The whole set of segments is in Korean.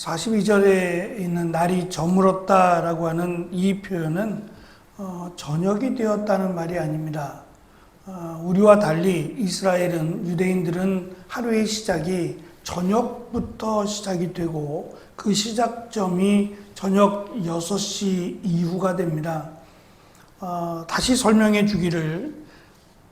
42절에 있는 날이 저물었다라고 하는 이 표현은 어, 저녁이 되었다는 말이 아닙니다. 어, 우리와 달리 이스라엘은 유대인들은 하루의 시작이 저녁부터 시작이 되고 그 시작점이 저녁 6시 이후가 됩니다. 어, 다시 설명해 주기를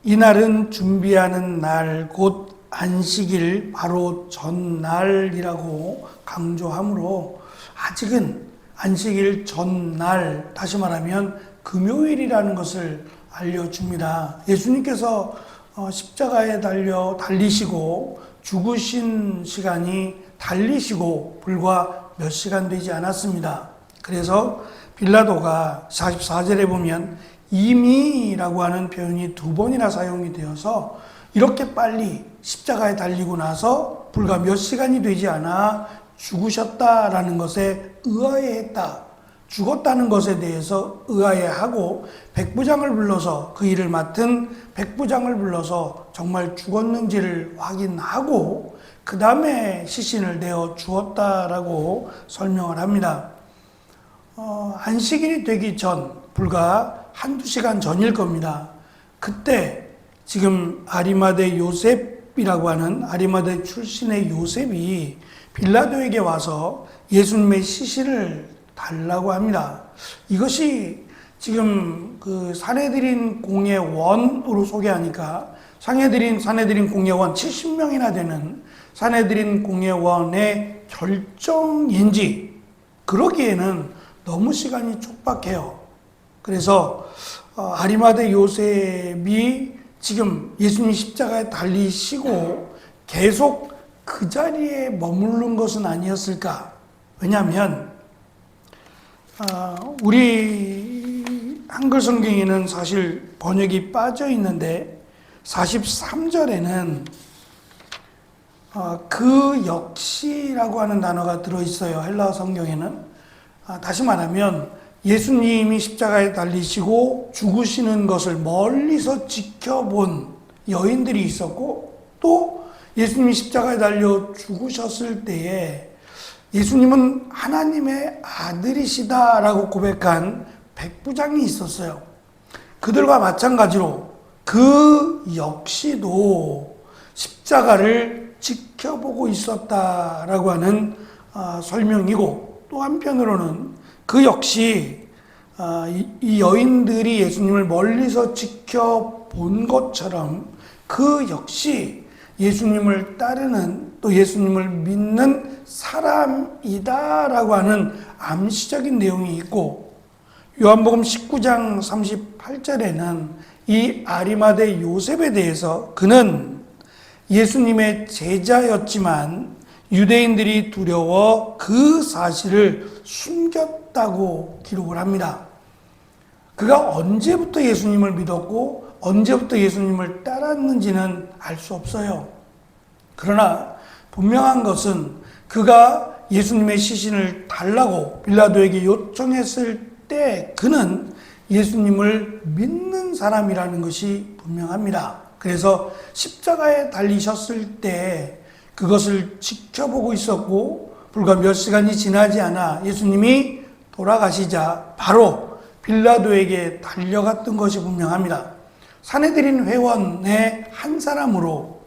이날은 준비하는 날, 곧 안식일 바로 전날이라고 강조하므로 아직은 안식일 전날, 다시 말하면 금요일이라는 것을 알려줍니다. 예수님께서 어, 십자가에 달려 달리시고 죽으신 시간이 달리시고 불과 몇 시간 되지 않았습니다. 그래서 빌라도가 44절에 보면 이미라고 하는 표현이 두 번이나 사용이 되어서 이렇게 빨리 십자가에 달리고 나서 불과 몇 시간이 되지 않아 죽으셨다라는 것에 의아해했다. 죽었다는 것에 대해서 의아해하고 백부장을 불러서 그 일을 맡은 백부장을 불러서 정말 죽었는지를 확인하고 그 다음에 시신을 내어 주었다라고 설명을 합니다. 어, 안식일이 되기 전 불과 한두 시간 전일 겁니다. 그때 지금 아리마대 요셉이라고 하는 아리마대 출신의 요셉이 빌라도에게 와서 예수님의 시신을 달라고 합니다. 이것이 지금 그 사내들인 공예원으로 소개하니까 상해드린 사내들인 공예원 70명이나 되는 사내들인 공예원의 결정인지 그러기에는 너무 시간이 촉박해요. 그래서 어, 아리마대 요셉이 지금 예수님 십자가에 달리시고 계속 그 자리에 머무른 것은 아니었을까? 왜냐하면 어, 우리 한글 성경에는 사실 번역이 빠져 있는데 43절에는 어, 그 역시라고 하는 단어가 들어 있어요. 헬라어 성경에는 아, 다시 말하면 예수님이 십자가에 달리시고 죽으시는 것을 멀리서 지켜본 여인들이 있었고 또 예수님이 십자가에 달려 죽으셨을 때에 예수님은 하나님의 아들이시다라고 고백한 백부장이 있었어요. 그들과 마찬가지로 그 역시도 십자가를 지켜보고 있었다라고 하는 아, 설명이고 또 한편으로는 그 역시 아, 이, 이 여인들이 예수님을 멀리서 지켜본 것처럼 그 역시 예수님을 따르는 또 예수님을 믿는 사람이다라고 하는 암시적인 내용이 있고 요한복음 19장 38절에는 이 아리마대 요셉에 대해서 그는 예수님의 제자였지만 유대인들이 두려워 그 사실을 숨겼다 고 기록을 합니다. 그가 언제부터 예수님을 믿었고 언제부터 예수님을 따랐는지는 알 수 없어요. 그러나 분명한 것은 그가 예수님의 시신을 달라고 빌라도에게 요청했을 때 그는 예수님을 믿는 사람이라는 것이 분명합니다. 그래서 십자가에 달리셨을 때 그것을 지켜보고 있었고 불과 몇 시간이 지나지 않아 예수님이 돌아가시자 바로 빌라도에게 달려갔던 것이 분명합니다. 사내들인 회원의 한 사람으로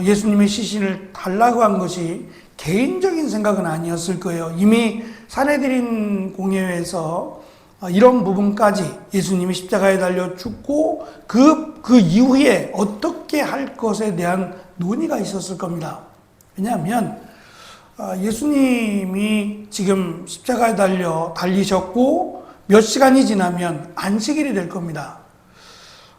예수님의 시신을 달라고 한 것이 개인적인 생각은 아니었을 거예요. 이미 사내들인 공예회에서 이런 부분까지 예수님이 십자가에 달려 죽고 그, 그 이후에 어떻게 할 것에 대한 논의가 있었을 겁니다. 왜냐하면 예수님이 지금 십자가에 달려 달리셨고 몇 시간이 지나면 안식일이 될 겁니다.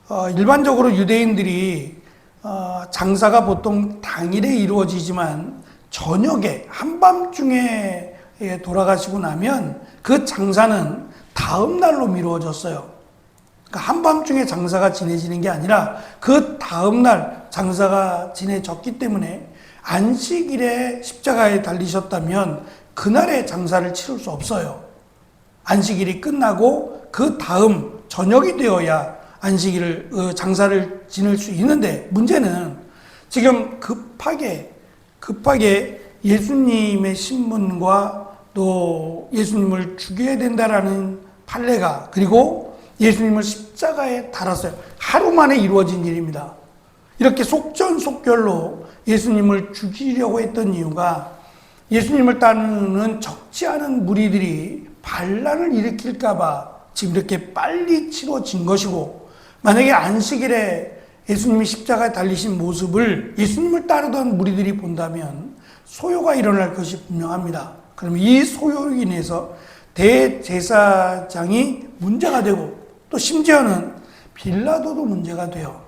어, 일반적으로 유대인들이 어, 장사가 보통 당일에 이루어지지만 저녁에 한밤중에 돌아가시고 나면 그 장사는 다음 날로 미루어졌어요. 그러니까 한밤중에 장사가 지내지는 게 아니라 그 다음 날 장사가 지내졌기 때문에 안식일에 십자가에 달리셨다면 그날의 장사를 치를 수 없어요. 안식일이 끝나고 그 다음 저녁이 되어야 안식일을 어, 장사를 지낼 수 있는데 문제는 지금 급하게 급하게 예수님의 신분과 또 예수님을 죽여야 된다라는 판례가 그리고 예수님을 십자가에 달았어요. 하루 만에 이루어진 일입니다. 이렇게 속전속결로 예수님을 죽이려고 했던 이유가 예수님을 따르는 적지 않은 무리들이 반란을 일으킬까봐 지금 이렇게 빨리 치러진 것이고 만약에 안식일에 예수님이 십자가에 달리신 모습을 예수님을 따르던 무리들이 본다면 소요가 일어날 것이 분명합니다. 그러면 이 소요로 인해서 대제사장이 문제가 되고 또 심지어는 빌라도도 문제가 돼요.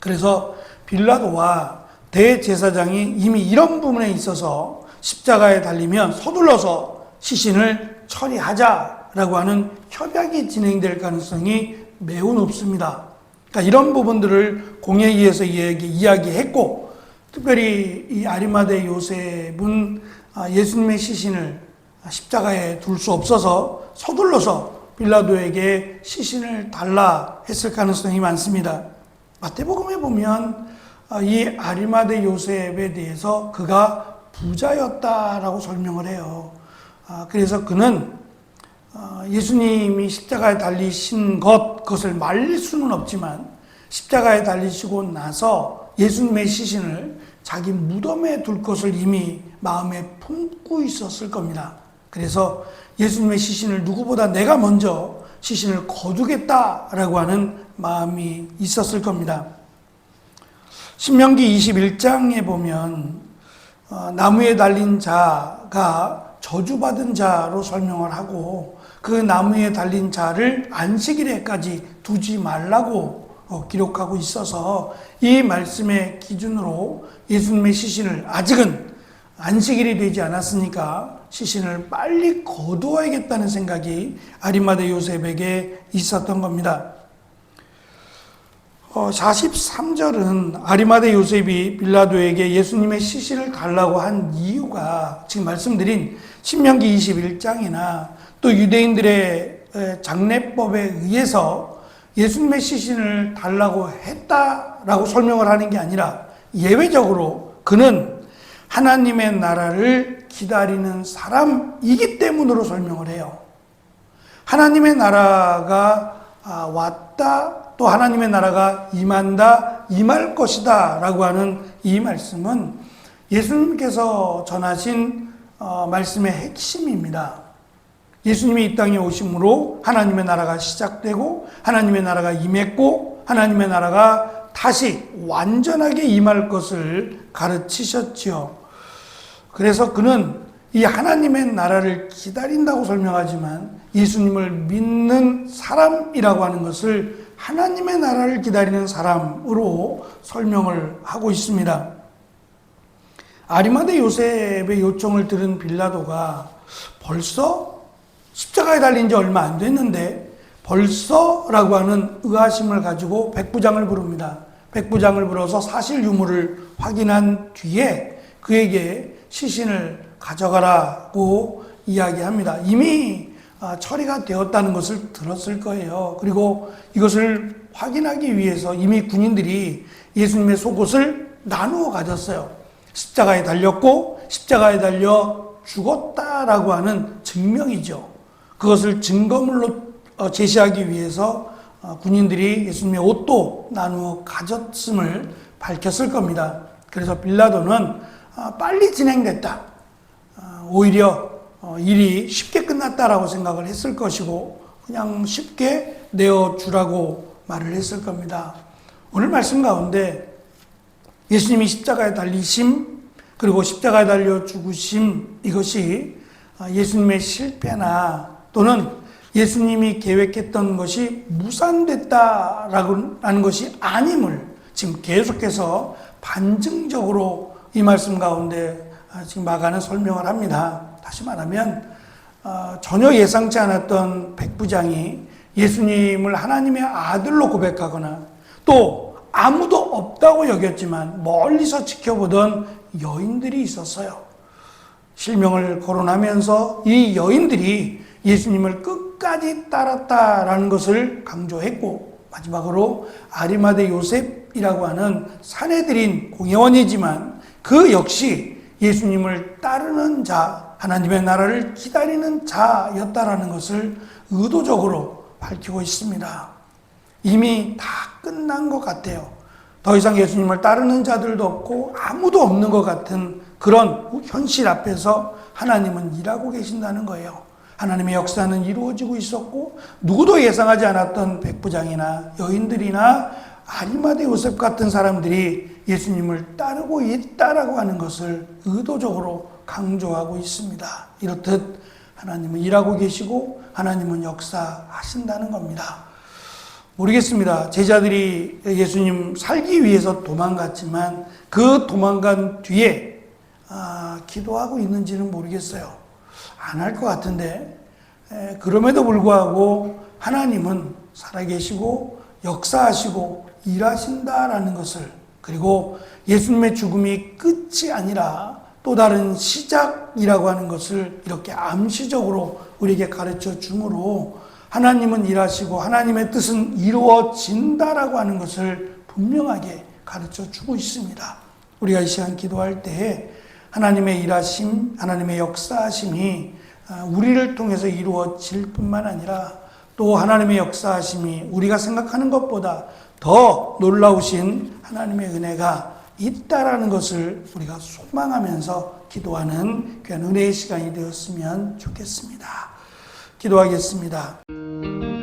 그래서 빌라도와 대제사장이 이미 이런 부분에 있어서 십자가에 달리면 서둘러서 시신을 처리하자라고 하는 협약이 진행될 가능성이 매우 높습니다. 그러니까 이런 부분들을 공회의에서 이야기했고 특별히 이 아리마대 요셉은 아, 예수님의 시신을 십자가에 둘 수 없어서 서둘러서 빌라도에게 시신을 달라 했을 가능성이 많습니다. 마태복음에 보면 아, 이 아리마대 요셉에 대해서 그가 부자였다라고 설명을 해요. 아, 그래서 그는 예수님이 십자가에 달리신 것, 그것을 말릴 수는 없지만 십자가에 달리시고 나서 예수님의 시신을 자기 무덤에 둘 것을 이미 마음에 품고 있었을 겁니다. 그래서 예수님의 시신을 누구보다 내가 먼저 시신을 거두겠다라고 하는 마음이 있었을 겁니다. 신명기 21장에 보면 어, 나무에 달린 자가 저주받은 자로 설명을 하고 그 나무에 달린 자를 안식일에까지 두지 말라고 어, 기록하고 있어서 이 말씀의 기준으로 예수님의 시신을 아직은 안식일이 되지 않았으니까 시신을 빨리 거두어야겠다는 생각이 아리마대 요셉에게 있었던 겁니다. 어, 43절은 아리마대 요셉이 빌라도에게 예수님의 시신을 달라고 한 이유가 지금 말씀드린 신명기 21장이나 또 유대인들의 장례법에 의해서 예수님의 시신을 달라고 했다라고 설명을 하는 게 아니라 예외적으로 그는 하나님의 나라를 기다리는 사람이기 때문으로 설명을 해요. 하나님의 나라가 아, 왔다 또 하나님의 나라가 임한다, 임할 것이다 라고 하는 이 말씀은 예수님께서 전하신 어, 말씀의 핵심입니다. 예수님이 이 땅에 오심으로 하나님의 나라가 시작되고 하나님의 나라가 임했고 하나님의 나라가 다시 완전하게 임할 것을 가르치셨지요. 그래서 그는 이 하나님의 나라를 기다린다고 설명하지만 예수님을 믿는 사람이라고 하는 것을 하나님의 나라를 기다리는 사람으로 설명을 하고 있습니다. 아리마대 요셉의 요청을 들은 빌라도가 벌써 십자가에 달린 지 얼마 안 됐는데 벌써라고 하는 의아심을 가지고 백부장을 부릅니다. 백부장을 불어서 사실 유무를 확인한 뒤에 그에게 시신을 가져가라고 이야기합니다. 이미 아, 처리가 되었다는 것을 들었을 거예요. 그리고 이것을 확인하기 위해서 이미 군인들이 예수님의 속옷을 나누어 가졌어요. 십자가에 달렸고 십자가에 달려 죽었다라고 하는 증명이죠. 그것을 증거물로 어, 제시하기 위해서 어, 군인들이 예수님의 옷도 나누어 가졌음을 밝혔을 겁니다. 그래서 빌라도는 아, 빨리 진행됐다. 아, 오히려 어, 일이 쉽게 끝났다라고 생각을 했을 것이고 그냥 쉽게 내어주라고 말을 했을 겁니다. 오늘 말씀 가운데 예수님이 십자가에 달리심 그리고 십자가에 달려 죽으심 이것이 아, 예수님의 실패나 또는 예수님이 계획했던 것이 무산됐다라고 하는 것이 아님을 지금 계속해서 반증적으로 이 말씀 가운데 아, 지금 마가는 설명을 합니다. 다시 말하면 어, 전혀 예상치 않았던 백부장이 예수님을 하나님의 아들로 고백하거나 또 아무도 없다고 여겼지만 멀리서 지켜보던 여인들이 있었어요. 실명을 거론하면서 이 여인들이 예수님을 끝까지 따랐다라는 것을 강조했고 마지막으로 아리마대 요셉이라고 하는 사내들인 공회원이지만 그 역시 예수님을 따르는 자, 하나님의 나라를 기다리는 자였다라는 것을 의도적으로 밝히고 있습니다. 이미 다 끝난 것 같아요. 더 이상 예수님을 따르는 자들도 없고 아무도 없는 것 같은 그런 현실 앞에서 하나님은 일하고 계신다는 거예요. 하나님의 역사는 이루어지고 있었고 누구도 예상하지 않았던 백부장이나 여인들이나 아리마대 요셉 같은 사람들이 예수님을 따르고 있다라고 하는 것을 의도적으로 강조하고 있습니다. 이렇듯 하나님은 일하고 계시고 하나님은 역사하신다는 겁니다. 모르겠습니다. 제자들이 예수님 살기 위해서 도망갔지만 그 도망간 뒤에 아, 기도하고 있는지는 모르겠어요. 안 할 것 같은데 에, 그럼에도 불구하고 하나님은 살아계시고 역사하시고 일하신다라는 것을 그리고 예수님의 죽음이 끝이 아니라 또 다른 시작이라고 하는 것을 이렇게 암시적으로 우리에게 가르쳐 주므로 하나님은 일하시고 하나님의 뜻은 이루어진다라고 하는 것을 분명하게 가르쳐 주고 있습니다. 우리가 이 시간 기도할 때에 하나님의 일하심, 하나님의 역사하심이 아, 우리를 통해서 이루어질 뿐만 아니라 또 하나님의 역사하심이 우리가 생각하는 것보다 더 놀라우신 하나님의 은혜가 있다라는 것을 우리가 소망하면서 기도하는 귀한 은혜의 시간이 되었으면 좋겠습니다. 기도하겠습니다.